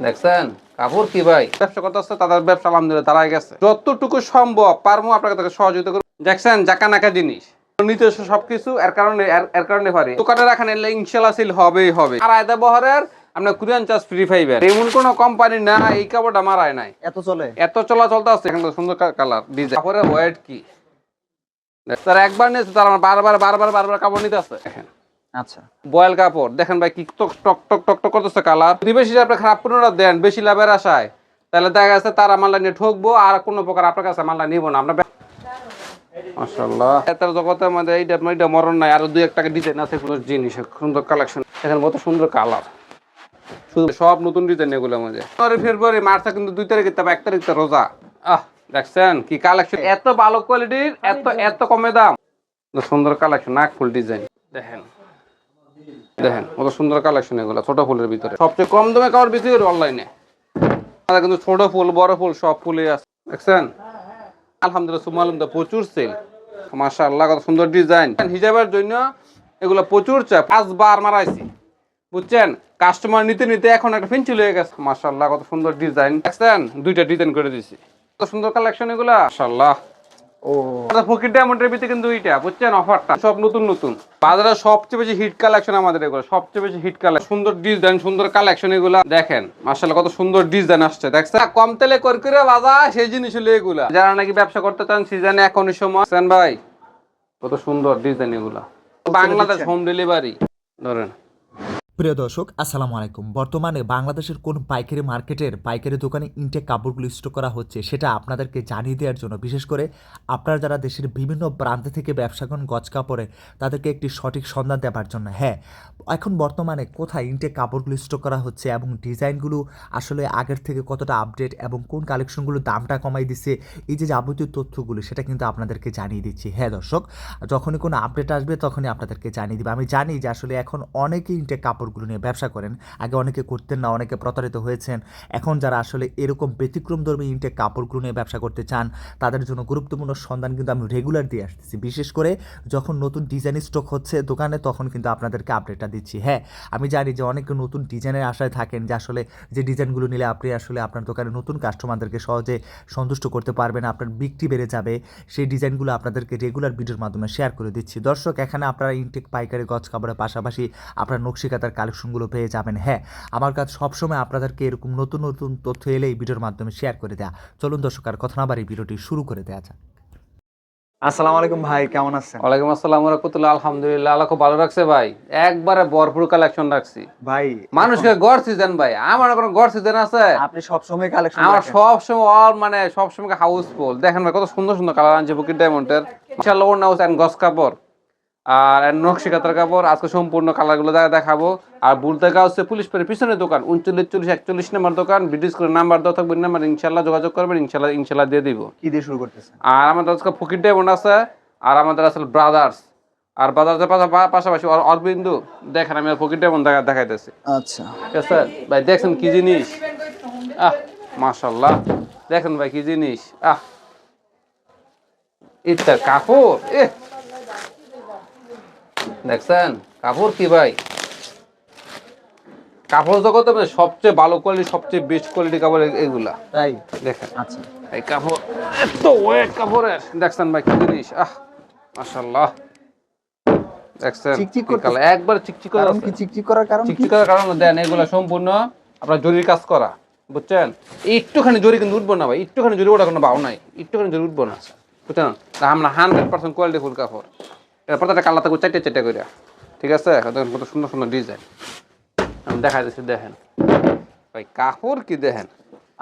দেখছেন? কাপড় কি ভাই? ব্যবসা করতে আসছে তাদের ব্যবসা আলহামদুলিল্লাহ তারাই গেছে। যতটুকু সম্ভব পারব আপনাকে তাকে সহযোগিতা করব। দেখছেন জাকা নাকা জিনিস। এসে সবকিছু এর কারণে এর- কারণে পারি দোকানে রাখেন এলে ইনশাল্লাহ সিল হবেই হবে আর আয়দা বহরের আপনার কুরিয়ান চার্জ ফ্রি ফাইবার এমন কোনো কোম্পানি না এই কাপড়টা মারায় নাই। এত চলে? এত চলা চলতে আছে এখানে সুন্দর কালার ডিজাইন কাপড়ের ওয়েট কি? তারা একবার নিয়েছে তারা বারবার বারবার বারবার কাপড় নিতে আছে দেখেন। আচ্ছা। বয়েল কাপড়, দেখেন ভাই কি টক টক টক কালার। খারাপ বেশি লাভের আশায়, তাহলে দেখা যাচ্ছে তারা নিয়ে আর কোনো প্রকার আপনার কাছে নিব এইটা মরণ নাই দুই এক টাকা ডিজাইন আছে কোনো জিনিস, সুন্দর কালেকশন দেখেন কত সুন্দর কালার। সব নতুন ডিজাইন এগুলো মধ্যে। জানুয়ারি ফেব্রুয়ারি, মার্চে কিন্তু দুই তারিখে, তবে এক তারিখে রোজা। আহ, দেখছেন কি কালেকশন এত ভালো কোয়ালিটির এত এত কমে দাম। সুন্দর কালেকশন নাক ফুল ডিজাইন দেখেন। দেখেন, কত সুন্দর কালেকশন এগুলো, ছোট ফুলের ভিতরে। সবচেয়ে কম দামে কাপড় বিক্রি করি অনলাইনে আমাদের কিন্তু ছোট ফুল, বড় ফুল, সব ফুলই আছে। দেখছেন? আলহামদুলিল্লাহ সুমালুম তো প্রচুর সেল মাশাআল্লাহ, কত সুন্দর ডিজাইন হিজাবের জন্য এগুলো প্রচুর চাপ, পাঁচবার মারাইছি। বুঝছেন? কাস্টমার নিতে নিতে এখন একটা ফিনচিল হয়ে গেছে। মাশাআল্লাহ, কত সুন্দর ডিজাইন দেখছেন? দুইটা ডিজাইন করে দিছি। কত সুন্দর কালেকশন এগুলা। মাশাআল্লাহ। ও। ফকির ডায়মন্ডের ভিতরে কিন্তু দুইটা বুঝছেন? অফারটা সব নতুন নতুন। বাজারে সবচেয়ে বেশি হিট কালেকশন আমাদের এগুলো সবচেয়ে বেশি হিট কালেকশন সুন্দর ডিজাইন সুন্দর কালেকশন এগুলা। দেখেন মার্শাল্লাহ কত সুন্দর ডিজাইন আসছে দেখছেন? কম তেলে করকুরে বাজা সেই জিনিস হলো এগুলা। যারা নাকি ব্যবসা করতে চান সিজনে এখনই সময়। ভাই কত সুন্দর ডিজাইন এগুলা। বাংলাদেশ হোম ডেলিভারি ধরেন। প্রিয় দর্শক, আসসালামু আলাইকুম। বর্তমানে বাংলাদেশের কোন পাইকারি মার্কেটের পাইকারি দোকানে ইনটেক কাপড়গুলো স্টক করা হচ্ছে সেটা আপনাদেরকে জানিয়ে দেওয়ার জন্য। বিশেষ করে আপনারা যারা দেশের বিভিন্ন প্রান্ত থেকে ব্যবসা করেন গজ কাপড়ে, তাদেরকে একটি সঠিক সন্ধান দেওয়ার জন্য। হ্যাঁ এখন বর্তমানে কোথায় ইনটেক কাপড়গুলো স্টক করা হচ্ছে এবং ডিজাইনগুলো আসলে আগের থেকে কতটা আপডেট এবং কোন কালেকশনগুলো দামটা কমাই দিচ্ছে, এই যে যাবতীয় তথ্যগুলো, সেটা কিন্তু আপনাদেরকে জানিয়ে দিচ্ছি। হ্যাঁ দর্শক, যখনই কোনো আপডেট আসবে তখনই আপনাদেরকে জানিয়ে দিবে। আমি জানি যে আসলে এখন অনেকেই ইনটেক কাপড়গুলো নিয়ে ব্যবসা করেন। আগে অনেকে করতেন না, অনেকে প্রতারিত হয়েছেন। এখন যারা আসলে এরকম ব্যতিক্রম ধর্মী ইনটেক কাপড়গুলো নিয়ে ব্যবসা করতে চান, তাদের জন্য গুরুত্বপূর্ণ সন্ধান কিন্তু আমি রেগুলার দিয়ে আসতেছি। বিশেষ করে যখন নতুন ডিজাইন স্টক হচ্ছে দোকানে, তখন কিন্তু আপনাদেরকে আপডেটটা দিচ্ছি। হ্যাঁ আমি জানি যে অনেকে নতুন ডিজাইনের আশায় থাকেন যে আসলে যে ডিজাইনগুলো নিলে আপনি আসলে আপনার দোকানে নতুন কাস্টমারদেরকে সহজে সন্তুষ্ট করতে পারবেন, আপনার বিক্রি বেড়ে যাবে। সেই ডিজাইনগুলো আপনাদেরকে রেগুলার ভিডিওর মাধ্যমে শেয়ার করে দিচ্ছি। দর্শক, এখানে আপনারা ইনটেক পাইকারি গছ কাপড়ের পাশাপাশি আপনার নকশিকাতার কালেকশনগুলো পেয়ে যাবেন। হ্যাঁ আমার কাছে সবসময় আপনাদেরকে এরকম নতুন নতুন তথ্য এলে এই ভিডিওর মাধ্যমে শেয়ার করে দেয়া। চলুন দর্শক আর কথা না বাড়ি ভিডিওটি শুরু করে দেওয়া যাক। আসসালামু আলাইকুম ভাই কেমন আছেন? ওয়ালাইকুম আসসালাম রহমতুল্লাহ আলহামদুলিল্লাহ আল্লাহ খুব ভালো রাখছে ভাই। একবারে ভরপুর কালেকশন রাখছি। ভাই মানুষকে গড় সিজন ভাই আমার কোনো গড় সিজন আছে? আপনি সব সময় কালেকশন আমার সব সময় অল মানে সব সময় হাউসফুল দেখেন ভাই কত সুন্দর সুন্দর কালার আনছে বুকির ডায়মন্ডের ইনশাআল্লাহ ওর নাম হচ্ছে গস কাপড় আর নকশি কাতার কাপড় আজকে সম্পূর্ণ কালারগুলো দেখা দেখাবো। আর বুলতাকা হচ্ছে পুলিশ পেরের পিছনের দোকান উনচল্লিশ চল্লিশ একচল্লিশ নাম্বার দোকান ব্রিটিশ করে নাম্বার দেওয়া থাকবে নাম্বার ইনশাল্লাহ যোগাযোগ করবেন ইনশাল্লাহ ইনশাল্লাহ দিয়ে দিব। কি দিয়ে শুরু করতেছেন? আর আমাদের আজকে ফকির ডায়মন্ড আছে আর আমাদের আসলে ব্রাদার্স। আর ব্রাদার্সের পাশা- পাশাপাশি অর- অরবিন্দু দেখেন আমি ফকির ডায়মন্ড দেখা দেখাইতেছি। আচ্ছা। ঠিক আছে? ভাই দেখছেন কি জিনিস? আহ মাশাল্লাহ দেখেন ভাই কি জিনিস? আহ। এটা কাপড়? এ দেখছেন? কাপড় কি ভাই? কাপড় জগতে সবচেয়ে ভালো কোয়ালিটি সবচেয়ে বেস্ট কোয়ালিটি কাপড় এগুলা। তাই? দেখেন। আচ্ছা। এই কাপড় এত ওয়েট কাপড়ের। দেখছেন ভাই কি জিনিস? আহ মাশাল্লাহ দেখছেন চিকচিক কি করতেছে। একবার চিকচিক করে কি চিকচিক করার কারণ চিকচিক করার কারণ দেন এগুলো সম্পূর্ণ আপনার জরির কাজ করা বুঝছেন? একটুখানি জরি কিন্তু উঠবো না ভাই একটুখানি জরি ওটা কোনো বাউ নাই একটুখানি জরি উঠবো না। বুঝছেন? আমরা হান্ড্রেড পার্সেন্ট কোয়ালিটি ফুল কাপড়। এটা প্রত্যেকটা কালার থাকবে চারটে চারটে করে ঠিক আছে? দেখেন কত সুন্দর সুন্দর ডিজাইন আমি দেখা দিচ্ছি দেখেন। ভাই কাপড় কি দেখেন?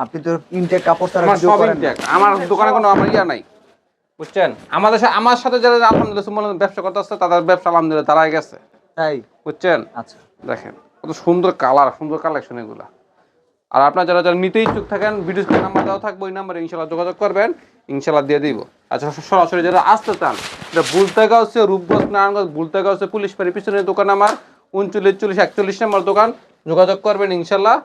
আপনি তো ইনটেক কাপড় ছাড়া আমার সব ইনটেক। আমার দোকানে কোনো আমার ইয়া নাই। বুঝছেন? আমাদের আমার সাথে যারা আলহামদুলিল্লাহ সুবহানাল্লাহ ব্যবসা করতে আসছে তাদের ব্যবসা আলহামদুলিল্লাহ তারাই গেছে। তাই? বুঝছেন? আচ্ছা। দেখেন কত সুন্দর কালার সুন্দর কালেকশন এগুলা। আর আপনার যারা যারা নিতে ইচ্ছুক থাকেন ভিডিও নাম্বার দেওয়া থাকবে ওই নাম্বারে ইনশাল্লাহ যোগাযোগ করবেন ইনশাল্লাহ দিয়ে দিব। আচ্ছা সরাসরি যারা আসতে চান এটা বুলতেগা হচ্ছে রূপগঞ্জ, নারায়ণগঞ্জ বুলতেগা হচ্ছে পুলিশ পাড়ি পিছনের দোকান আমার। উনচল্লিশ, চল্লিশ একচল্লিশ নম্বর দোকান। যোগাযোগ করবেন ইনশাল্লাহ।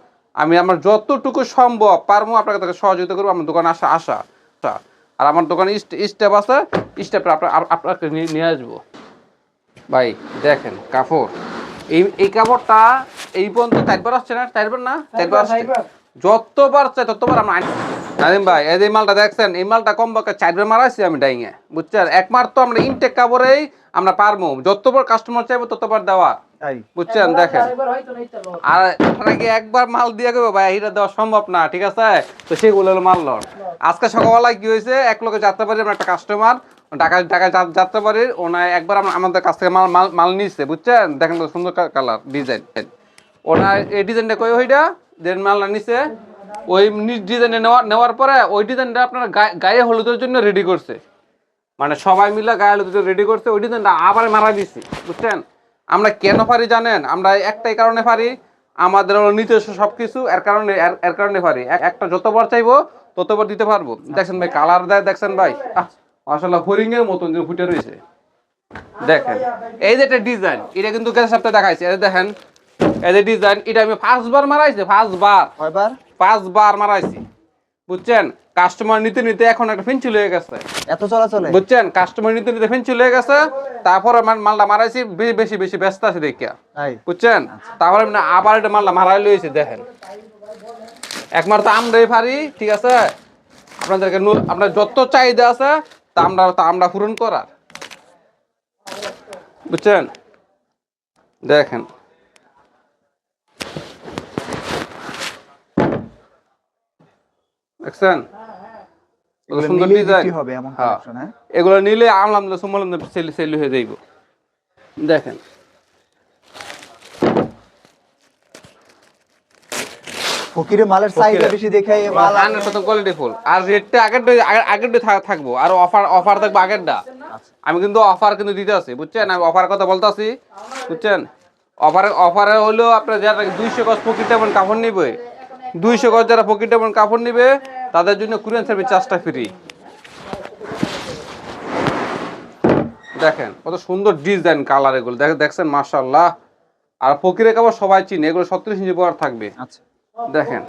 আমি আমার যতটুকু সম্ভব পারব আপনাকে তাকে সহযোগিতা করব, আমার দোকানে আসা আসা। আর আমার দোকানে স্টেপ আছে, স্টেপে আপনাকে নিয়ে আসব। ভাই, দেখেন, কাপড়। এই এই কাপড়টা এই পর্যন্ত চারবার আসছে না? চারবার না? চারবার আসছে? যতবার চাই ততবার আমরা আনি নাদিম ভাই এই যে মালটা দেখছেন এই মালটা কম বাকে চারবার মারাইছি আমি ডাইঙে বুঝছেন? একমার তো আমরা ইনটেক কাপড়েই আমরা পারব যতবার কাস্টমার চাইব ততবার দেওয়া তাই। বুঝছেন? দেখেন। আর আপনারা কি একবার মাল দিয়ে গেবে? ভাই এটা দেওয়া সম্ভব না ঠিক আছে? তো সেগুলো হলো মাল লট আজকে সকালবেলায় কি হয়েছে? এক লোকে যাত্রা পারি আমরা একটা কাস্টমার ঢাকা ঢাকা যাত্রা পারি ওনার একবার আম- আমাদের কাছ থেকে মাল মাল মাল নিচ্ছে বুঝছেন? দেখেন তো সুন্দর কালার ডিজাইন ওনার এই ডিজাইনটা কই ওইটা দেন মালটা নিচ্ছে ওই ডিজাইনে নেওয়া নেওয়ার পরে ওই ডিজাইনটা আপনার গায়ে- হলুদের জন্য রেডি করছে। মানে সবাই মিলে গায়ে হলুদ রেডি করছে, ওই ডিজাইনটা আবার মারা দিছি, বুঝছেন? আমরা কেন পারি জানেন? আমরা একটাই কারণে পারি, আমাদের হলো নিজস্ব সবকিছু, এর কারণে এর- কারণে পারি। এক- একটা যতবার চাইব, ততবার দিতে পারব। দেখছেন ভাই কালার দেয় দেখছেন ভাই। আসলে হরিং এর মতন ফুটে রয়েছে। দেখেন, এই যে একটা ডিজাইন এটা কিন্তু গেছে সপ্তাহে দেখাইছে। যে দেখেন এই যে ডিজাইন এটা আমি পাঁচবার মারাইছি পাঁচবার। কয়বার? পাঁচবার মারাইছি। বুঝছেন? কাস্টমার নিতে নিতে এখন একটা হয়ে গেছে। এত চলাচলে? বুঝছেন? কাস্টমার নিতে নিতে ফিনচিল গেছে। তারপরে মালটা মারাইছি বে- বেশি বেশি ব্যস্ত আছে দেখিয়া। বুঝছেন? তারপরে আবার এটা মালটা মারাই লইছে দেখেন। একমার তো আমরাই পারি ঠিক আছে? আপনাদেরকে আপনার যত চাহিদা আছে তা আমরা তা আমরা পূরণ করার। বুঝছেন? দেখেন। দেখছেন? এগুলো সুন্দর ডিজাইন হবে এমন হ্যাঁ। কালেকশন হ্যাঁ? এগুলো নিলে আমলাম সুমলাম সেল সেল হয়ে যাইব। দেখেন। ফকিরের মালের চাহিদা বেশি দেখে মাল হান্ড্রেড পার্সেন্ট কোয়ালিটি ফুল আর রেটটা আগের আগের- আগের ডে থা- থাকব। আর অফার অফার থাকবে আগেরটা। আমি কিন্তু অফার কিন্তু দিতে আছি বুঝছেন? আমি অফার কথা বলতে আছি বুঝছেন? অফারে অফারে হলো আপনার যারা দুইশো গজ পকেট কাপড় নিবে দুইশো গজ যারা পকেট কাপড় নিবে তাদের জন্য কুরিয়ান সার্ভিস চার্জটা ফ্রি দেখেন কত সুন্দর ডিজাইন কালার এগুলো। দেখ দেখছেন মাশাল্লাহ আর ফকিরের কাপড় সবাই চিনে এগুলো সত্তরিশ ইঞ্চি পর থাকবে। আচ্ছা। দেখেন।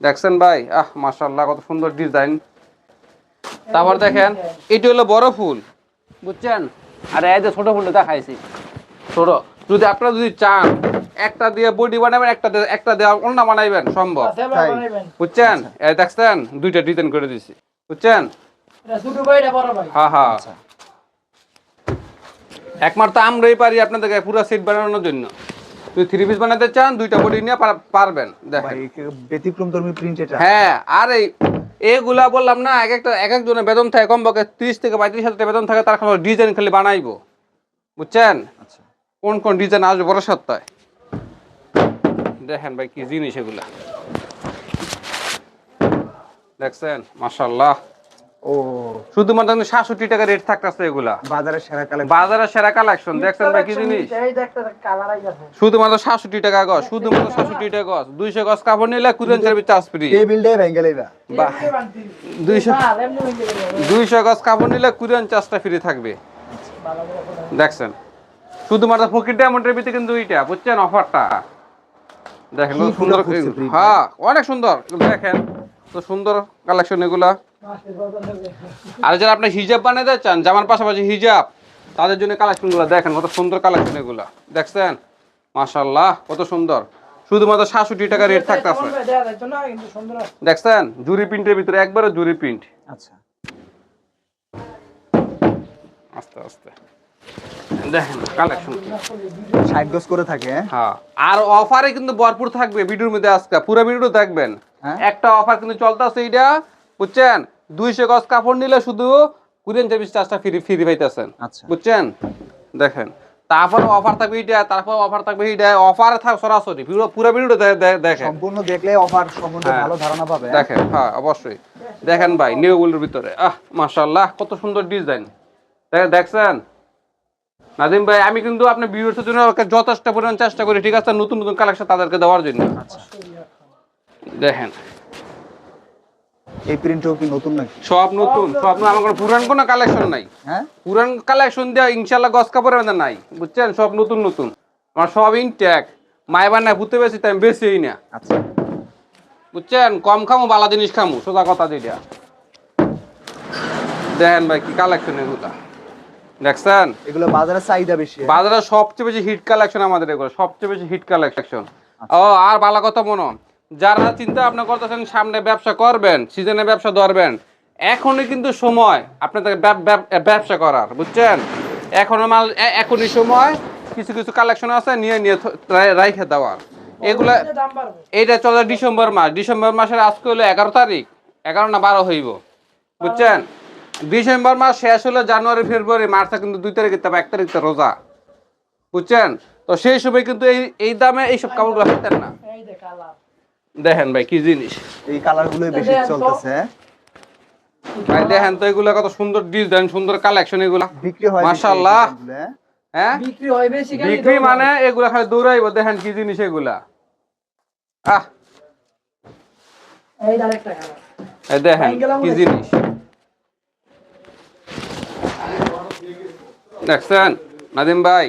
দেখছেন ভাই? আহ মাশাল্লাহ কত সুন্দর ডিজাইন তারপর দেখেন এটি হলো বড় ফুল। বুঝছেন? আর এই যে ছোট ফুলটা দেখাইছি। ছোট। যদি আপনারা যদি চান একটা দিয়ে বডি বানাবেন একটা একটা দিয়ে অন্য বানাইবেন সম্ভব। তাই। বুঝছেন? এই দেখছেন? দুইটা ডিজাইন করে দিছি। বুঝছেন? হ্যাঁ হ্যাঁ একমাত্র আমরাই পারি আপনাদেরকে পুরো সেট বানানোর জন্য। যদি থ্রি পিস বানাতে চান দুইটা বডি নিয়ে পারবেন। দেখেন। ব্যতিক্রম ধর্মী প্রিন্ট এটা। হ্যাঁ আর এই এগুলা বললাম না এক একটা এক একজনের বেতন থাকে কম পক্ষে ত্রিশ থেকে পঁয়ত্রিশ হাজার টাকা বেতন থাকে তার খালি ডিজাইন খালি বানাইবো। বুঝছেন? আচ্ছা। কোন কোন ডিজাইন আসবে বড় সত্তায় দেখেন ভাই কি জিনিস এগুলা। দেখছেন? মাশাল্লাহ ও। শুধুমাত্র সাতষট্টি টাকা রেট থাকতেছে এগুলা। বাজারের সেরা কালেকশন বাজারের সেরা কালেকশন দেখছেন ভাই কি জিনিস? শুধুমাত্র সাতষট্টি টাকা গজ শুধুমাত্র সাতষট্টি টাকা গজ দুইশো গজ কাপড় নিলে কুরিয়ান সার্ভিস চার্জ ফ্রি দুইশো দুইশো কাপড় নিলে থাকবে। দেখছেন? শুধুমাত্র ফকির ডায়মন্ডের ভিতরে কিন্তু এইটা বুঝছেন? অফারটা দেখেন সুন্দর হ্যাঁ অনেক সুন্দর। দেখেন তো সুন্দর কালেকশন এগুলা। আর যারা আপনি হিজাব বানাতে চান জামার পাশাপাশি হিজাব তাদের জন্য কালেকশনগুলো দেখেন কত সুন্দর কালেকশন এগুলা। দেখছেন? মাশাল্লাহ কত সুন্দর। শুধুমাত্র সাতষট্টি টাকা রেট থাকতেছে। দেখছেন? জুরি প্রিন্টের ভিতরে একবারে জুরি প্রিন্ট। আচ্ছা। আস্তে আস্তে। দেখেন কালেকশন ষাট গজ করে থাকে হ্যাঁ? হ্যাঁ। আর অফারে কিন্তু ভরপুর থাকবে ভিডিওর মধ্যে আজকে। পুরো ভিডিও দেখবেন। হ্যাঁ। একটা অফার কিন্তু চলতেছে এইটা বুঝছেন? দুইশো গজ কাপড় নিলে শুধু কুরিয়ান সার্ভিস চার্জটা ফ্রি ফ্রি পাইতেছেন বুঝছেন? দেখেন। তারপর অফার থাকবে এইটা তারপর অফার থাকবে এইটা অফার থাক সরাসরি। পুরো পুরো ভিডিওটা দেখেন। সম্পূর্ণ দেখলে অফার সম্বন্ধে হ্যাঁ। ভালো ধারণা পাবে? দেখেন হ্যাঁ অবশ্যই। দেখেন ভাই নিউগুলোর ভিতরে। আহ মাশাল্লাহ কত সুন্দর ডিজাইন দেখেন দেখছেন? নাদিম ভাই আমি কিন্তু আপনি ভিউয়ার্সের জন্য যথেষ্ট পরিমাণ চেষ্টা করি ঠিক আছে? নতুন নতুন কালেকশন তাদেরকে দেওয়ার জন্য। দেখেন। এই প্রিন্টও কি নতুন নাকি? সব নতুন সব নতুন, আমার কোনো পুরান কোনো কালেকশন নাই। হ্যাঁ? পুরান কালেকশন দেওয়া ইনশাল্লাহ গস কাপড়ের মধ্যে নাই বুঝছেন? সব নতুন নতুন। আমার সব ইনট্যাক মায়ের না ভূতে বেশি তাই আমি বেশিই না। আচ্ছা। বুঝছেন? কম খামো বালা জিনিস খামো সোজা কথা যেটা। দেখেন ভাই কি কালেকশন এগুলা। দেখছেন এগুলো বাজারের চাহিদা বেশি? বাজারে সবচেয়ে বেশি হিট কালেকশন আমাদের এগুলো সবচেয়ে বেশি হিট কালেকশন ও আর ভালো কথা মনে যারা চিন্তা ভাবনা করতেছেন সামনে ব্যবসা করবেন সিজনে ব্যবসা ধরবেন এখনই কিন্তু সময় আপনাদের ব্যব- ব্যব- ব্যবসা করার বুঝছেন? এখনও মাল এখনই সময় কিছু কিছু কালেকশন আছে নিয়ে নিয়ে রাইখে দেওয়ার। এগুলা এইটা চলে ডিসেম্বর মাস ডিসেম্বর মাসের আজকে হলো এগারো তারিখ এগারো না বারো হইব বুঝছেন? ডিসেম্বর মাস শেষ হলে জানুয়ারি ফেব্রুয়ারি মার্চে কিন্তু দুই তারিখে তবে এক তারিখে রোজা। বুঝছেন? তো সেই সময় কিন্তু এই এই দামে এইসব কাপড়গুলো পেতেন না। দেখেন ভাই কি জিনিস। এই কালার গুলোই বেশি চলতেছে হ্যাঁ? ভাই দেখেন তো এগুলো কত সুন্দর ডিজাইন সুন্দর কালেকশন এগুলা। বিক্রি হয় মাশাআল্লাহ। হ্যাঁ? হ্যাঁ? বিক্রি হয় বেশি খালি বিক্রি মানে এগুলা খালি দৌড়াইব দেখেন কি জিনিস এগুলা। আহ। এই দেখেন কি জিনিস। দেখছেন? নাদিম ভাই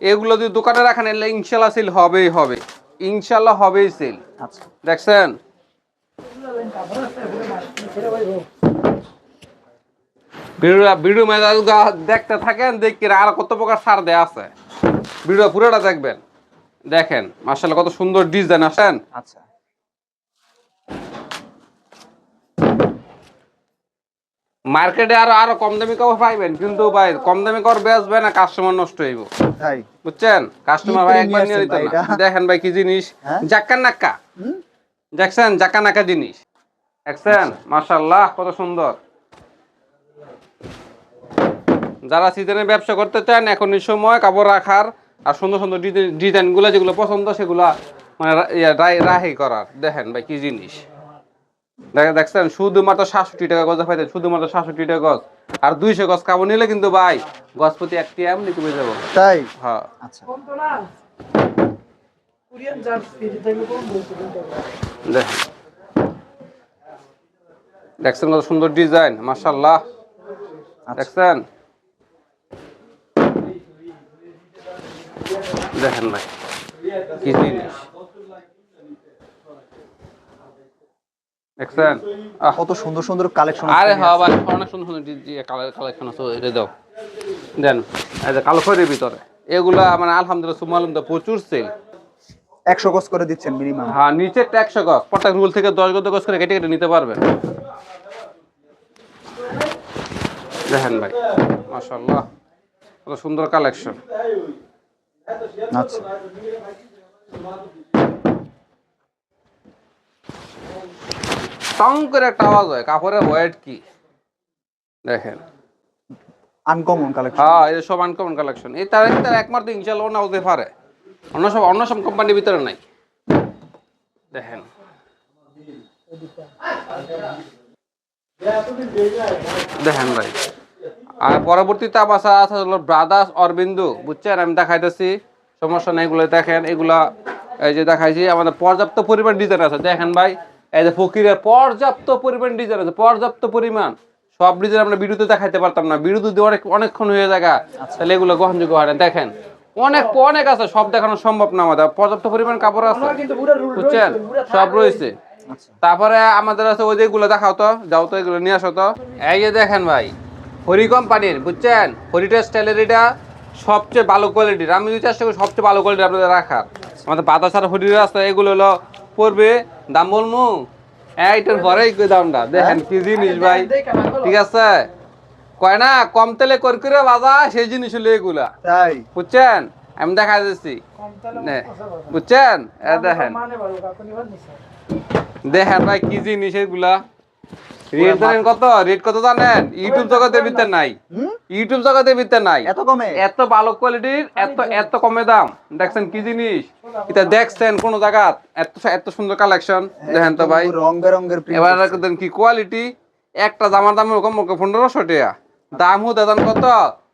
এগুলো যদি দোকানে রাখেন এলে ইনশাল্লাহ সেল হবেই হবে। ইনশাল্লাহ হবেই সেল আচ্ছা। দেখছেন? ভিডিও দেখতে থাকেন দেখি আর কত প্রকার সার দেয়া আছে। ভিডিও পুরোটা দেখবেন। দেখেন মার্শাল্লাহ কত সুন্দর ডিজাইন আসেন। আচ্ছা। মার্কেটে আরও আরও কম দামি কাপড় পাইবেন কিন্তু ভাই কম দামি কাপড় বেচবে না কাস্টমার নষ্ট হইব। তাই? বুঝছেন? কাস্টমার ভাই একবার নিয়ে নিত? দেখেন ভাই কি জিনিস? হ্যাঁ? জাক্কান নাক্কা? দেখছেন? জাক্কা নাকা জিনিস। দেখছেন? মাশাল্লাহ কত সুন্দর। যারা সিজনে ব্যবসা করতে চান এখন এই সময় কাপড় রাখার আর সুন্দর সুন্দর ডিজাইনগুলো যেগুলো পছন্দ সেগুলা মানে রাহি করার। দেখেন ভাই কি জিনিস। দেখছেন? শুধুমাত্র সাতষট্টি টাকা গজ পাইতেন শুধুমাত্র সাতষট্টি টাকা গজ। আর দুইশো গজ কাপড় নিলে কিন্তু ভাই গজ প্রতি একটি এমনি কমে যাব। তাই? হ্যাঁ। আচ্ছা। দেখছেন কত সুন্দর ডিজাইন মাশাল্লাহ আচ্ছা। দেখছেন? দেখেন ভাই কি জিনিস। দেখছেন আহ, কত সুন্দর সুন্দর কালেকশন আরে হ্যাঁ ভাই অনেক সুন্দর সুন্দর কালেকশন আছে এটা দাও। দেন কালো খয়ের ভিতরে। এগুলা মানে আলহামদুলিল্লাহ সুমাল প্রচুর সেল একশো গজ করে দিচ্ছেন মিনিমাম হ্যাঁ নিচে একশো গজ। প্রত্যেক রুল থেকে দশ গজ গজ করে কেটে কেটে নিতে পারবেন দেখেন ভাই মাশাল্লাহ কত সুন্দর কালেকশন আচ্ছা। টং করে একটা আওয়াজ হয় কাপড়ের ওয়েট কি? দেখেন। আনকমন কালেকশন হ্যাঁ এই সব আনকমন কালেকশন এই তার তার একমাত্র ইনশাল্লাহ না হতে পারে। অন্য সব অন্য সব কোম্পানির ভিতরে নাই। দেখেন। দেখেন ভাই। আর পরবর্তীতে সাথে আছে হলো ব্রাদার্স অরবিন্দু বুঝছেন? আমি দেখাইতেছি। সমস্যা নেই এগুলো দেখেন। এগুলা এই যে দেখাইছি আমাদের পর্যাপ্ত পরিমাণ ডিজাইন আছে। দেখেন ভাই। এই যে ফকিরের পর্যাপ্ত পরিমাণ ডিজাইন আছে পর্যাপ্ত পরিমাণ। সব ডিজাইন আমরা বিরুদ্ধে দেখাইতে পারতাম না। বিরুদ্ধে দিয়ে অনেক অনেকক্ষণ হয়ে জায়গা তাহলে এগুলো গ্রহণযোগ্য হয় না। দেখেন অনেক অনেক আছে সব দেখানো সম্ভব না আমাদের। পর্যাপ্ত পরিমাণ কাপড় আছে বুঝছেন? সব রয়েছে। তারপরে আমাদের আছে ওই যেগুলো দেখাও তো যাও তো এগুলো নিয়ে আসো তো। এই যে দেখেন ভাই হরি কোম্পানির বুঝছেন? হরিটা স্টাইলের এটা সবচেয়ে ভালো কোয়ালিটির আমি যদি চেষ্টা করি সবচেয়ে ভালো কোয়ালিটির আপনাদের রাখার। আমাদের বাতাস আর হরির আছে এগুলো হলো পড়বে? দাম বলমু? এইটার পরেই কই দামটা? দেখেন কি জিনিস ভাই। ঠিক আছে? কয় না কম তেলে কর করে বাজা সেই জিনিস হলো এগুলা। তাই। বুঝছেন? আমি দেখা যাচ্ছি কম বুঝছেন? এ দেখেন। মানে দেখেন ভাই কি জিনিস এগুলা? রেট জানেন কত? রেট কত জানেন? ইউটিউব জগতের ভিতরে নাই। ইউটিউব জগতের ভিতরে নাই। এত কমে? এত ভালো কোয়ালিটির এত এত কমে দাম। দেখছেন কি জিনিস? এটা দেখছেন কোন জায়গা এত এত সুন্দর কালেকশন দেখেন তো ভাই। রং বেরঙ্গের এবার। দেখেন কি কোয়ালিটি একটা জামার দাম ওরকম পনেরোশো টাকা। দাম হুদা দাম কত?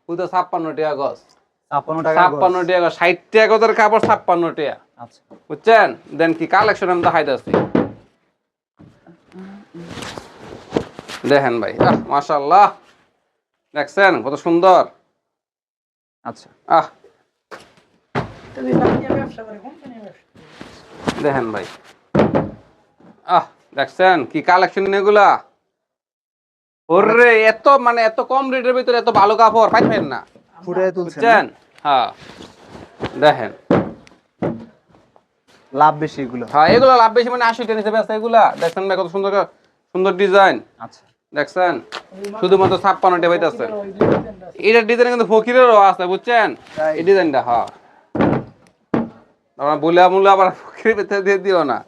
হুদা ছাপ্পান্ন টাকা গজ। ছাপ্পান্ন টাকা। ষাট টাকা গজের কাপড় ছাপ্পান্ন টাকা। আচ্ছা। বুঝছেন? দেন কি কালেকশন আমি দেখাইতেছি। দেখেন ভাই আহ মাশাল্লাহ দেখছেন কত সুন্দর? আচ্ছা। আহ। দেখেন ভাই। আহ দেখছেন কি কালেকশন এগুলা? ওরে এত মানে এত কম রেটের ভিতরে এত ভালো কাপড় পাইবেন না। ফুটে তুলছেন বুঝছেন? হ্যাঁ। দেখেন। লাভ বেশি এগুলো। হ্যাঁ এগুলো লাভ বেশি মানে আশি টেনিসে ব্যস্ত এগুলা। দেখছেন ভাই কত সুন্দর সুন্দর ডিজাইন আচ্ছা। দেখছেন? শুধুমাত্র ছাপ্পান্ন টেপ হইতেছে ওই এটার ডিজাইন কিন্তু ফকিরেরও আছে বুঝছেন? এই ডিজাইনটা হ্যাঁ আমরা বলে আমুলে আবার ফকিরের দিয়ে দিও না।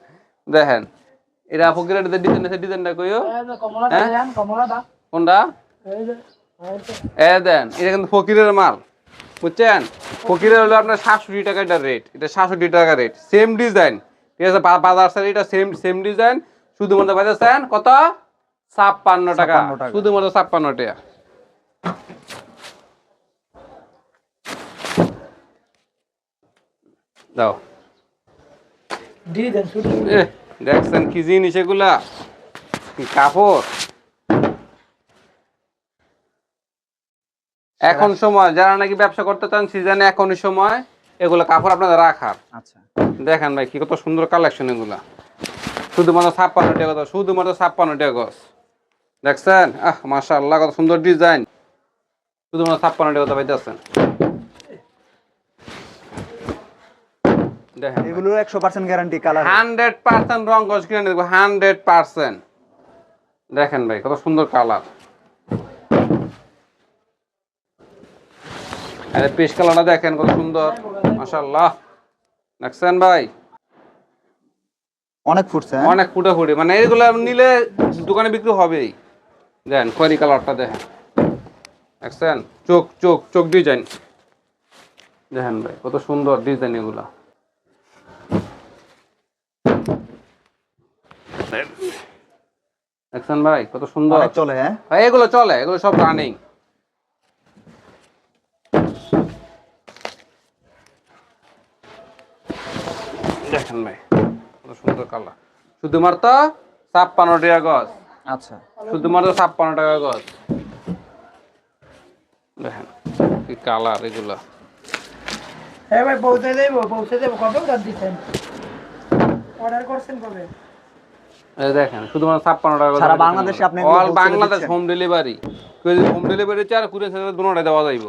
দেখেন এটা ফকিরের ডিজাইন আছে ডিজাইনটা কইও। হ্যাঁ? কোনটা? এ দেন এটা কিন্তু ফকিরের মাল বুঝছেন? ফকিরের হলো আপনার সাতষট্টি টাকা এটা রেট এটা সাতষট্টি টাকা রেট সেম ডিজাইন ঠিক আছে বাজার সাইড এটা সেম সেম ডিজাইন শুধুমাত্র বাজাচ্ছেন কত? ছাপ্পান্ন টাকা। শুধুমাত্র ছাপ্পান্ন টাকা। দাও। দেখছেন কি জিনিস এগুলা? কাপড়? এখন সময় যারা নাকি ব্যবসা করতে চান সিজনে এখনই সময় এগুলো কাপড় আপনাদের রাখার। আচ্ছা। দেখেন ভাই কি কত সুন্দর কালেকশন এগুলা। শুধুমাত্র ছাপ্পান্ন টাকা শুধুমাত্র ছাপ্পান্ন টাকা। দেখছেন? আহ মাশাআল্লাহ কত সুন্দর ডিজাইন। শুধুমাত্র ছাপ্পান্ন টাকা কথা পাইতেছেন। দেখেন একশো percent guarantee colour hundred percent রং গজ কিনে দেখব হান্ড্রেড পার্সেন্ট। দেখেন ভাই কত সুন্দর কালার। আরে পিস কালারটা দেখেন কত সুন্দর। মাশাল্লাহ দেখছেন ভাই? অনেক ফুটছে হ্যাঁ? অনেক ফুটে ফুটে মানে এইগুলো নিলে দোকানে বিক্রি হবেই। দেন খয়রি কালারটা দেখেন। দেখছেন? চোখ চোখ চোখ ডিজাইন দেখেন ভাই কত সুন্দর ডিজাইন এগুলা। দেখছেন ভাই কত সুন্দর। চলে হ্যাঁ? ভাই এগুলো চলে এগুলো সব রানিং দেখেন ভাই কত সুন্দর কালার শুধুমাত্র ছাপ্পান্ন টাকা গজ। আচ্ছা শুধুমাত্র ছাপ্পান্ন টাকা গজ। দেখেন কি কালার এগুলো। হ্যাঁ ভাই পৌঁছে দেবো পৌঁছে দেবো। কবে অর্ডার দিচ্ছেন? অর্ডার করছেন কবে? দেখেন শুধুমাত্র ছাপ্পান্ন টাকা সারা বাংলাদেশে আপনি all Bangladesh home delivery home delivery চার কুড়ি হাজার দেওয়া যাইব।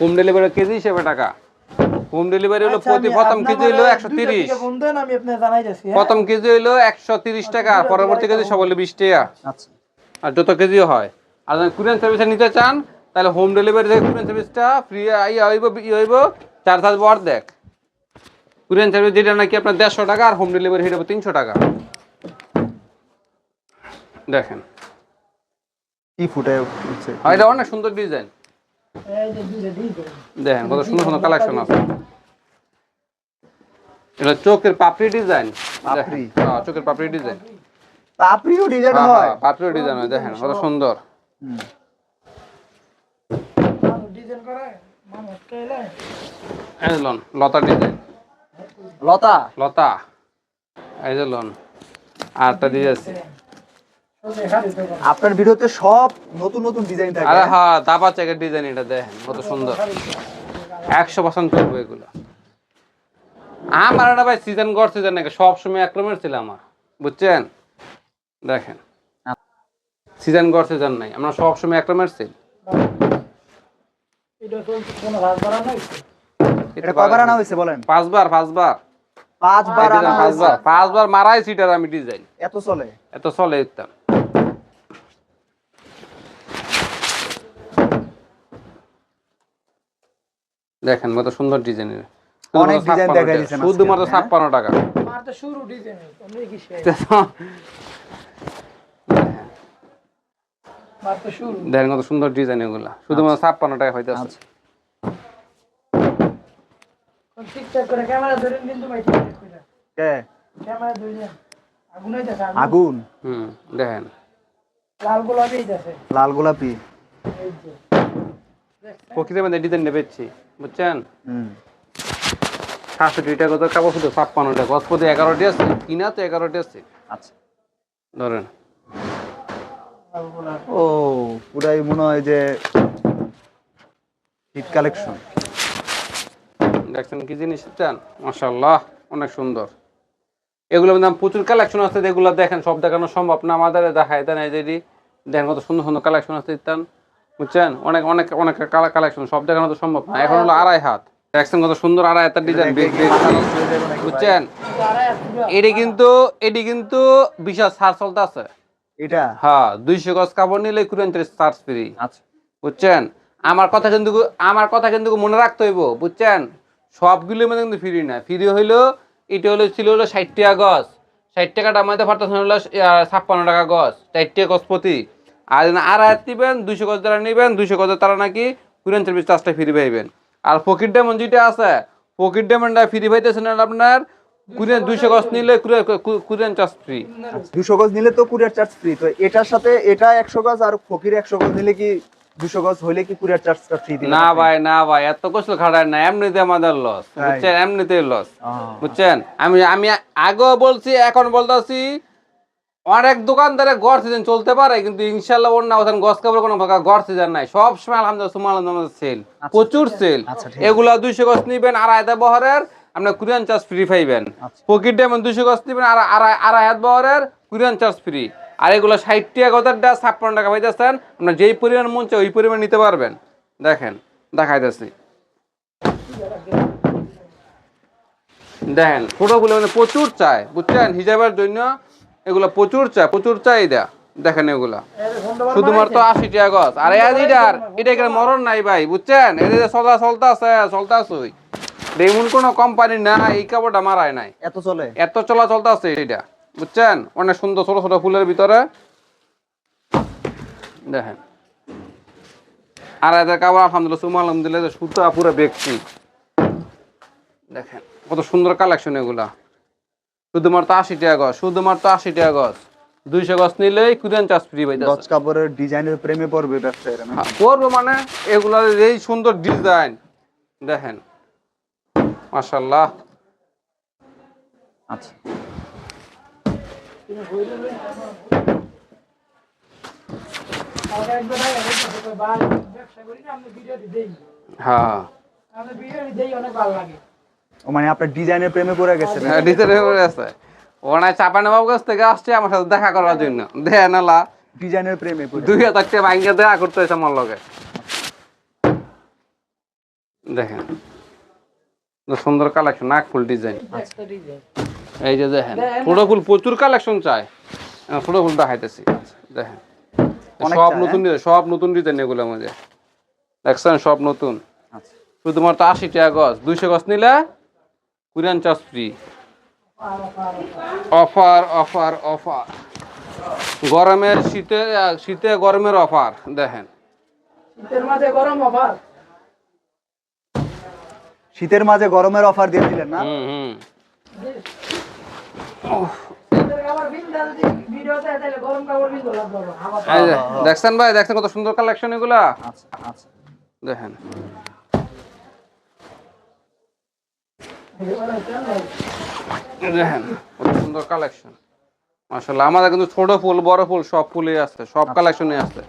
হোম ডেলিভারি কেজি হিসেবে টাকা। হোম ডেলিভারি হলো আচ্ছা, প্রতি প্রথম কেজি হলো ঘরে একশো দুইটা তিরিশ। থেকে ফোন দেন, আমি আপনার জানাই যাচ্ছি হ্যাঁ? প্রথম কেজি হলো একশো তিরিশ টাকা আর পরবর্তী কেজি সব হলো বিশ টাকা। আচ্ছা। আর যত কেজিও হয়। আর যদি কুরিয়ান সার্ভিসে নিতে চান তাহলে হোম ডেলিভারি থেকে কুরিয়ান সার্ভিসটা ফ্রি ইয়ে হইব ইয়ে হইব চার্জ আসব অর্ধেক। কুরিয়ান সার্ভিস যেটা নাকি আপনার দেড়শো টাকা আর হোম ডেলিভারি হিসেবে তিনশো টাকা। দেখেন। কি ফুটে উঠছে। আর এটা অনেক সুন্দর ডিজাইন এই যে দুইটা ডিজাইন। দেখেন কত সুন্দর সুন্দর কালেকশন আছে। এটা চোখের পাপড়ি ডিজাইন পাপড়ি? হ্যাঁ চোখের পাপড়ি ডিজাইন পাপড়িও ডিজাইন হয়। হয় দেখেন কত সুন্দর। ডিজাইন করে লতা ডিজাইন লতা? লতা এই যে লন আরটা দিয়ে আছে। আপনার ভিডিওতে সব নতুন নতুন ডিজাইন থাকে। আরে হ্যাঁ দাবা চেকের ডিজাইন এটা দেখেন কত সুন্দর। একশো পার্সেন্ট চলবে এগুলো। আমার এটা ভাই সিজন গড় সিজন নাকি সব সময় একরকমের ছিল আমার। বুঝছেন? দেখেন। সিজন গড় সিজন নাই আমরা সব সময় একরকমের ছিল। এটা কয়বার আনা হয়েছে বলেন। পাঁচবার পাঁচবার। পাঁচবার পাঁচবার পাঁচবার মারাই সিটার আমি ডিজাইন এত চলে। এত চলে ইত্যাম দেখেন কত সুন্দর ডিজাইনের। অনেক দেখাই দিছেন আজকে। শুধুমাত্র আপনি, হ্যাঁ? ছাপ্পান্ন টাকা। আমার তো শুরু ডিজাইন আমি কি শেষ। দেখেন। কত সুন্দর ডিজাইন এগুলা। শুধুমাত্র ছাপ্পান্ন টাকা হইতেছে আচ্ছা। ঠিকঠাক করে ক্যামেরা ধরেন কিন্তু ভাই কে? ক্যামেরা ধরেন আগুন হইতেছে আগুন। আগুন? হুম দেখেন। লাল গোলাপি হইতেছে। লাল গোলাপি? এই যে। প্রকৃতির মধ্যে ডিজাইন নেবেছি বুঝছেন হুম সাতশো টাকা কত কাপড় শুধু ছাপ্পান্ন টাকা গসপতি এগারোটি আছে কিনা তো এগারোটি আছে আচ্ছা ধরেন ও পুরাই মনে হয় যে হিট কালেকশন দেখছেন কি জিনিস চান মাশাল্লাহ অনেক সুন্দর এগুলোর মধ্যে প্রচুর কালেকশন আছে যেগুলো দেখেন সব দেখানো সম্ভব না আমাদের দেখায় দেন এই যে দেখেন কত সুন্দর সুন্দর কালেকশন আছে ইত্যান বুঝছেন? অনেক অনেক অনেক কালেকশন সব দেখানো তো সম্ভব না। এখন হলো আড়াই হাত। দেখছেন কত সুন্দর আর একটা ডিজাইন? বুঝছেন? এটি কিন্তু এটি কিন্তু বিশাল ছাড় চলতে আছে। এটা? হ্যাঁ দুইশো গজ কাপড় নিলে কুড়ি চার্জ ফ্রি আচ্ছা। বুঝছেন? আমার কথা কিন্তু আমার কথা কিন্তু মনে রাখতে হইব বুঝছেন? সবগুলো মানে কিন্তু ফ্রি না ফ্রি হইল এটা হলো ছিল হলো ষাট টাকা গজ। ষাট টাকাটা আমাদের হলো ছাপ্পান্ন টাকা গজ। ষাট টাকা গজ প্রতি। আর আড়াই হাত দিবেন দুইশো গজ যারা নেবেন দুইশো গজের তারা নাকি কুড়ি চল্লিশ চার্জটা ফ্রি পাইবেন আর পকেট ডায়মন্ড যেটা আছে পকেট ডায়মন্ডটা ফ্রি পাইতেছেন আপনার গজ নিলে চার্জ ফ্রি দুশো গজ নিলে তো কুরিয়ার চার্জ ফ্রি তো এটার সাথে এটা একশো গজ আর ফকির একশো গজ নিলে কি দুশো গজ হইলে কি কুরিয়ার চার্জটা ফ্রি না ভাই না ভাই এত কষ্ট খাটায় না এমনিতে আমাদের লস? বুঝছেন? লস বুঝছেন? আমি আমি আগেও বলছি এখন বলতেছি অনেক দোকানদারে গড় সিজন চলতে পারে কিন্তু ইনশাল্লাহ ওর না ওখানে কাপড় কোনো প্রকার গড় সিজন নাই। সব সময় আলহামদুলিল্লাহ সেল প্রচুর সেল আচ্ছা, এগুলা দুইশো নিবেন আড়াই বহরের আপনার কুরিয়ান চার্জ ফ্রি পাইবেন। আচ্ছা। পকেট ডেমন দুইশো নিবেন আর আড়াই আড়াই হাত বহরের কুরিয়ান চার্জ ফ্রি আর এগুলো ষাট টাকা গজারটা ছাপ্পান্ন টাকা পাইতেছেন আপনার যেই পরিমাণ মন চাই ওই পরিমাণ নিতে পারবেন। দেখেন দেখাইতেছি। দেখেন ছোটগুলো মানে প্রচুর চায় বুঝছেন? হিজাবের জন্য এগুলো প্রচুর চা প্রচুর চাহিদা। দেখেন এগুলা। শুধুমাত্র আশি টাকা গছ আর এদিটার এটা এখানে মরণ নাই ভাই বুঝছেন? এদিকে চলা চলতে আছে চলতে আছে এমন কোনো কোম্পানি না এই কাপড়টা মারায় নাই। এত চলে? এত চলা চলতে আছে এটা বুঝছেন? অনেক সুন্দর ছোট ছোট ফুলের ভিতরে। দেখেন। আর এদের কাপড় আলহামদুলিল্লাহ সুমা আলহামদুলিল্লাহ সুতা পুরো ব্যক্তি দেখেন কত সুন্দর কালেকশন এগুলা। শুধুমাত্র আশি টাকা গজ শুধুমাত্র আশি টাকা গজ। দুইশো গজ নিলেই কুরিয়ান চার্জ ফ্রি গজ পাইতেছে কাপড়ের ডিজাইনের প্রেমে পড়বে ব্যবসায়ীরা? হ্যাঁ, মানে এগুলার এই সুন্দর ডিজাইন। দেখেন। মাশাল্লাহ আচ্ছা। ভাই। হ্যাঁ মানে আপনার ডিজাইনের প্রেমে পড়ে গেছে। হ্যাঁ, ডিজাইনের উপরে আছে ওনায় চাপানো বাবু কাছ থেকে আসছে আমার সাথে দেখা করার জন্য। দেয়া নালা ডিজাইনের প্রেমে পড়ে দুই হাজার টাকা ভাঙ্গে দেখা করতে হয়েছে আমার লগে। দেখেন। সুন্দর কালেকশন নাক ফুল ডিজাইন। এই যে দেখেন। ছোট ফুল প্রচুর কালেকশন চাই। ছোট ফুল দেখাইতেছি। দেখেন। সব নতুন ডিজাইন সব নতুন ডিজাইন এগুলো মধ্যে দেখছেন সব নতুন। আচ্ছা। শুধুমাত্র আশি টাকা গজ। দুইশো গছ নিলে courier charge free. Offer offer offer. গরমের শীতে শীতে গরমের অফার দেখেন। শীতের মাঝে গরম আবার শীতের মাঝে গরমের অফার দিয়ে দিলেন না? হুম হুম। দেখছেন ভাই দেখছেন কত সুন্দর কালেকশন এগুলা? আচ্ছা আচ্ছা। দেখেন এই দেখেন কত সুন্দর কালেকশন মাশাল্লাহ আমাদের কিন্তু ছোট ফুল বড় ফুল সব ফুলই আছে সব আছে।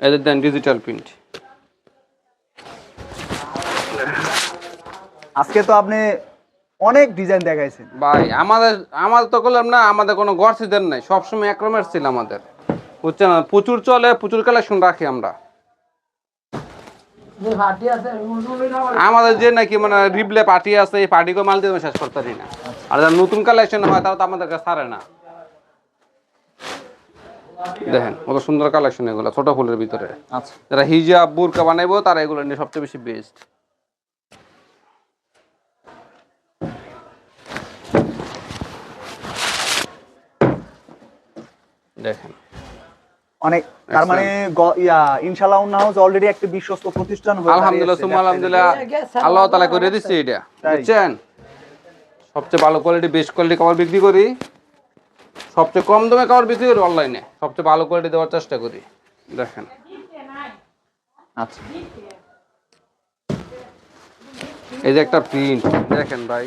এদের দেন ডিজিটাল প্রিন্ট আজকে তো আপনি অনেক ডিজাইন দেখাইছেন। ভাই আমাদের আমাদের তো করলাম না আমাদের কোনো গড় সিজন নাই সবসময় এক রকমের ছিল আমাদের। বুঝছেন? প্রচুর চলে প্রচুর কালেকশন রাখি আমরা যে হাড্ডি আছে উল্টুলি না বলে। আমাদের যে নাকি মানে রিপ্লে পার্টি আছে এই পার্টিকে মাল দিয়ে শেষ করতে পারি না। আর যারা নতুন কালেকশন হয় তারা তো আমাদের কাছে ছাড়ে না। দেখেন কত সুন্দর কালেকশন এগুলো ছোট ফুলের ভিতরে। আচ্ছা। যারা হিজাব বুরকা বানাইবো তারা এগুলো নিয়ে সবচেয়ে বেশি বেস্ট দেখেন। অনেক তার মানে ইয়া ইনশাআল্লাহ উন্না হাউস অলরেডি একটা বিশ্বস্ত প্রতিষ্ঠান হয়ে আলহামদুলিল্লাহ সুমা আলহামদুলিল্লাহ। আল্লাহ তালা করে দিচ্ছে এটা। বুঝছেন? সবচেয়ে ভালো কোয়ালিটি বেস্ট কোয়ালিটি খাবার বিক্রি করি। সবচেয়ে কম দামে খাবার বিক্রি করি অনলাইনে সবচেয়ে ভালো কোয়ালিটি দেওয়ার চেষ্টা করি। দেখেন। আচ্ছা। এই যে একটা প্রিন্ট দেখেন ভাই।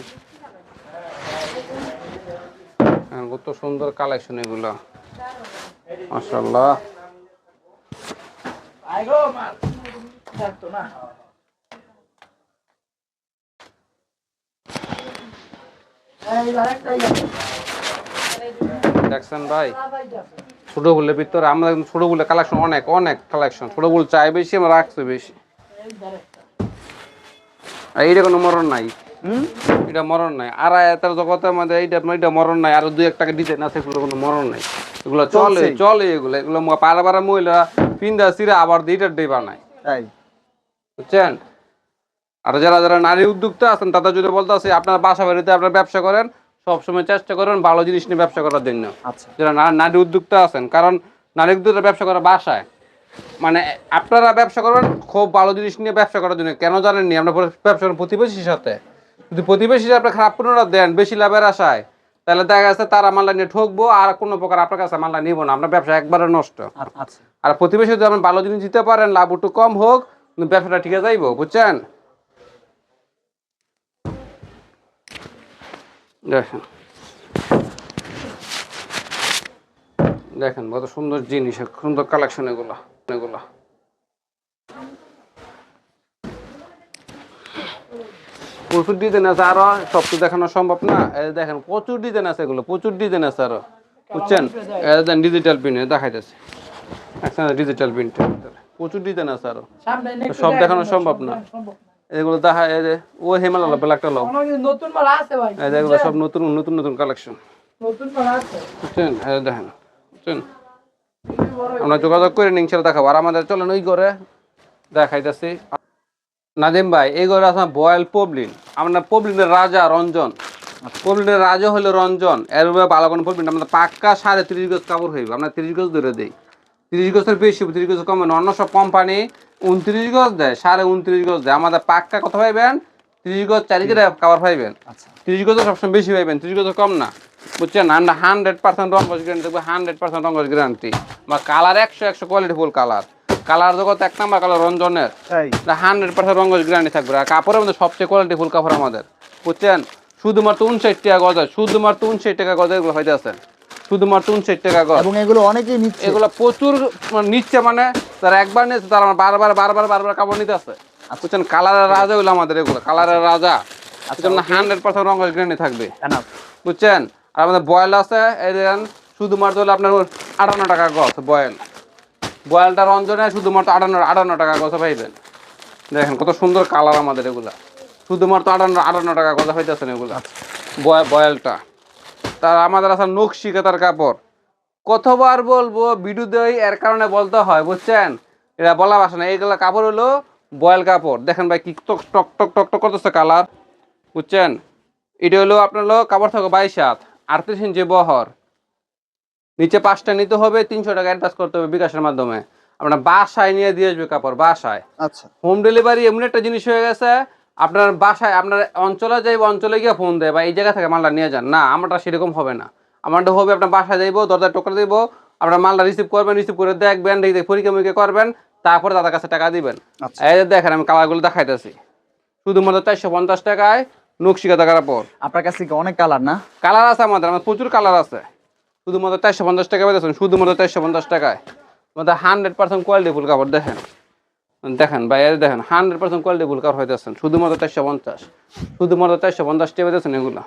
হ্যাঁ, কত সুন্দর কালেকশন এগুলো। মাশাল্লাহ। দেখছেন ভাই। ছোট ফুলের ভিতরে কিন্তু ছোট ফুলের কালেকশন অনেক অনেক কালেকশন ছোট ফুল চাই বেশি, আমরা রাখছি বেশি এইটা কোনো মরণ নাই এটা মরণ নাই। আর এত জগতের মধ্যে এইটা এইটা মরণ নাই আর দুই এক টাকা দিতে না সেগুলো কোনো মরণ নাই। এগুলো চলে চলে এগুলো। এগুলো পাড়া পাড়া মহিলা পিন্দা সিরা আবার দুইটার দিয়ে বানায়। বুঝছেন? আর যারা যারা নারী উদ্যোক্তা আছেন তাদের যদি বলতে আছে আপনার বাসা বাড়িতে আপনার ব্যবসা করেন সবসময় চেষ্টা করেন ভালো জিনিস নিয়ে ব্যবসা করার জন্য। আচ্ছা। যারা নারী উদ্যোক্তা আছেন কারণ নারী উদ্যোক্তা ব্যবসা করা বাসায়। মানে আপনারা ব্যবসা করবেন খুব ভালো জিনিস নিয়ে ব্যবসা করার জন্য। কেন জানেননি? আমরা ব্যবসা করেন প্রতিবেশীর সাথে। যদি প্রতিবেশী আপনি খারাপ পণ্যটা দেন বেশি লাভের আশায় তাহলে দেখা যাচ্ছে তারা মাল্লা নিয়ে ঠকবো আর কোনো প্রকার আপনার কাছে মাল্লা নিব না। আপনার ব্যবসা একবারে নষ্ট। আচ্ছা আর প্রতিবেশী যদি আপনি ভালো জিনিস দিতে পারেন লাভ একটু কম হোক কিন্তু ব্যবসাটা ঠিক যাইব বুঝছেন? দেখেন। দেখেন কত সুন্দর জিনিস সুন্দর কালেকশন এগুলো এগুলো। প্রচুর ডিজাইন আছে আরও সব তো দেখানো সম্ভব না? দেখেন প্রচুর ডিজাইন আছে এগুলো প্রচুর ডিজাইন আছে আরও বুঝছেন? ডিজিটাল প্রিন্ট দেখাইতেছে। ডিজিটাল প্রিন্ট প্রচুর ডিজাইন আছে আরও। সব দেখানো সম্ভব না। এগুলো দেখা এই যে ও হেমালালা ব্ল্যাকটা লাও। নতুন মাল আছে ভাই এই এগুলো সব নতুন নতুন নতুন কালেকশন নতুন মাল আছে। বুঝছেন? এই দেখেন বুঝছেন? আমরা যোগাযোগ করে নিন সেটা দেখাবো। আর আমাদের চলেন ওই করে দেখাইতেছি। নাদিম ভাই এই ঘরে আছে বয়েল পবলিন? আমরা পবলিনের রাজা রঞ্জন। পবলিনের রাজা হলো রঞ্জন। এর উপরে ভালো কোনো পবলিন আমাদের পাক্কা সাড়ে তিরিশ গজ কাপড় হইবে। আমরা তিরিশ গজ ধরে দিই। তিরিশ গজের বেশি তিরিশ গজ কমে। অন্য সব কোম্পানি উনত্রিশ গজ দেয় সাড়ে উনত্রিশ গজ দেয়। আমাদের পাক্কা কত পাইবেন? তিরিশ গজ চারিদিকে কাপড় পাইবেন। আচ্ছা। তিরিশ গজ সবসময় বেশি পাইবেন তিরিশ গজ কম না। বুঝছেন? আমরা হান্ড্রেড পার্সেন্ট রঙ্গজ গ্যারান্টি দেখব হান্ড্রেড পার্সেন্ট রঙ্গজ গ্যারান্টি বা কালার একশো একশো কোয়ালিটি ফুল কালার কালার জগৎ এক নাম্বার কালার রঞ্জনের। হান্ড্রেড পার্সেন্ট রঙ্গজ গ্যারান্টি থাকবে। আর কাপড়ের মধ্যে সবচেয়ে কোয়ালিটি ফুল কাপড় আমাদের। বুঝছেন? শুধুমাত্র উনষাট টাকা গজ হয় শুধুমাত্র উনষাট টাকা গজ এগুলো হইতে আছে শুধুমাত্র উনষাট টাকা গজ। এবং এগুলো অনেকেই নিচ্ছে। এগুলো প্রচুর মানে নিচ্ছে মানে তারা একবার নিচ্ছে তারা আমার বারবার বারবার বারবার কাপড় নিতে আছে বুঝছেন? কালারের রাজা হইল আমাদের এগুলো কালারের রাজা। হান্ড্রেড পার্সেন্ট রঙ্গজ গ্যারান্টি থাকবে। বুঝছেন? আর আমাদের বয়েল আছে এই দেখেন শুধুমাত্র হলো আপনার আটান্ন টাকা গছ বয়েল। বয়েলটা রঞ্জনে শুধুমাত্র আটান্ন আটান্ন টাকা কথা পাইবেন। দেখেন কত সুন্দর কালার আমাদের এগুলা। শুধুমাত্র আটান্ন আটান্ন টাকা গছ পাইতেছেন এগুলা। বয়- বয়েলটা। তার আমাদের আছে নকশি কাতার কাপড়। কতবার বলব ভিডিও দেই এর কারণে বলতে হয় বুঝছেন? এটা বলা বাসা না এইগুলা কাপড় হলো বয়েল কাপড়। দেখেন ভাই কি টক টক টক টক টক করতেছে কালার বুঝছেন? এটা হলো আপনার হলো কাপড় থাকো বাইশ হাত আটত্রিশ ইঞ্চি বহর। নিচে পাঁচটা নিতে হবে তিনশো টাকা অ্যাডভান্স করতে হবে বিকাশের মাধ্যমে। আপনার বাসায় নিয়ে দিয়ে আসবে কাপড় বাসায়। আচ্ছা। হোম ডেলিভারি এমন একটা জিনিস হয়ে গেছে আপনার বাসায় আপনার অঞ্চলে যাইব অঞ্চলে গিয়ে ফোন দেয় বা এই জায়গা থেকে মালটা নিয়ে যান। না আমারটা সেরকম হবে না। আমারটা হবে আপনার বাসায় যাইবো দরজায় টোকরা দিব আপনার মালটা রিসিভ করবেন রিসিভ করে দেখবেন দেখে পরীক্ষা মরীক্ষা করবেন তারপরে দাদার কাছে টাকা দিবেন। আচ্ছা। এই দেখেন আমি কালারগুলো দেখাইতেছি। শুধুমাত্র চারশো পঞ্চাশ টাকায় নকশিকা টাকার পর আপনার কাছে অনেক কালার না? কালার আছে আমাদের আমার প্রচুর কালার আছে। শুধুমাত্র চারশো পঞ্চাশ টাকা পেয়েছেন শুধুমাত্র চারশো পঞ্চাশ টাকায়। আমাদের হান্ড্রেড পার্সেন্ট কোয়ালিটি ফুল কাপড় দেখেন। দেখেন ভাই দেখেন, হান্ড্রেড পার্সেন্ট কোয়ালিটি ফুল কাপড় হইতেছেন, শুধুমাত্র চারশো পঞ্চাশ। শুধুমাত্র চারশো পঞ্চাশ টাকা পেয়েছেন এগুলো।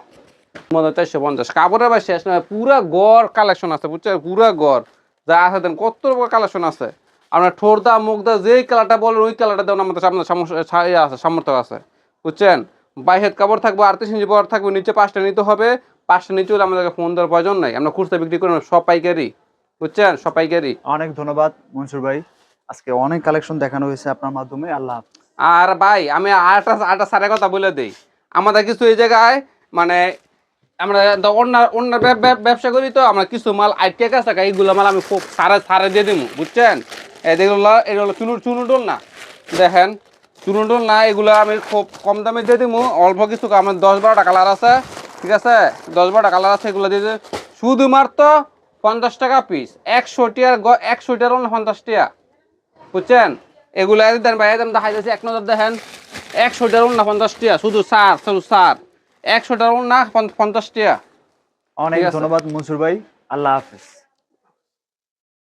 শুধুমাত্র চারশো পঞ্চাশ। কাপড়ের ভাই শেষ নয়, পুরা গড় কালেকশন আছে, বুঝছেন? পুরা গড়। যা আছে দেন, কত রকম কালেকশন আছে। আপনার ঠোরদা মুখদা, যেই কালারটা বলেন, ওই কালারটা দেন আমাদের সামনে ইয়ে আছে, সামর্থ্য আছে, বুঝছেন? বাইশের কাপড় থাকবে, আটত্রিশ ইঞ্চি বড় থাকবে, নিচে পাঁচটা নিতে হবে পাঁচটা নিচে হলে আমাদেরকে ফোন দেওয়ার প্রয়োজন নাই। আমরা খুচরা বিক্রি করি সব পাইকারি। বুঝছেন? সব পাইকারি। অনেক ধন্যবাদ মনসুর ভাই। আজকে অনেক কালেকশন দেখানো হয়েছে আপনার মাধ্যমে। আল্লাহ আর ভাই আমি আটা আটা সারের কথা বলে দিই। আমাদের কিছু এই জায়গায় মানে আমরা অন্য অন্য ব্যব- ব্যব- ব্যবসা করি তো আমরা কিছু মাল আইটিয়া কাছে টাকা এইগুলো মাল আমি খুব সারে সারে দিয়ে দিব বুঝছেন? এগুলো এগুলো চুনু চুনুডোল না। দেখেন চুনুডোল না এগুলো আমি খুব কম দামে দিয়ে দিব অল্প কিছু আমার দশ বারোটা কালার আছে। ঠিক আছে? দশ বারোটা কালার আছে এগুলো দিয়ে শুধু শুধুমাত্র পঞ্চাশ টাকা পিস একশো টিয়ার একশো টিয়ার পঞ্চাশ টিয়া। বুঝছেন? এগুলো দেন ভাই দেন দেখাই যাচ্ছে এক নজর দেখেন। একশো টিয়ার না পঞ্চাশ টিয়া শুধু সার শুধু সার। একশো টিয়ার না পঞ্চাশ টিয়া। অনেক ধন্যবাদ মনসুর ভাই। আল্লাহ হাফেজ।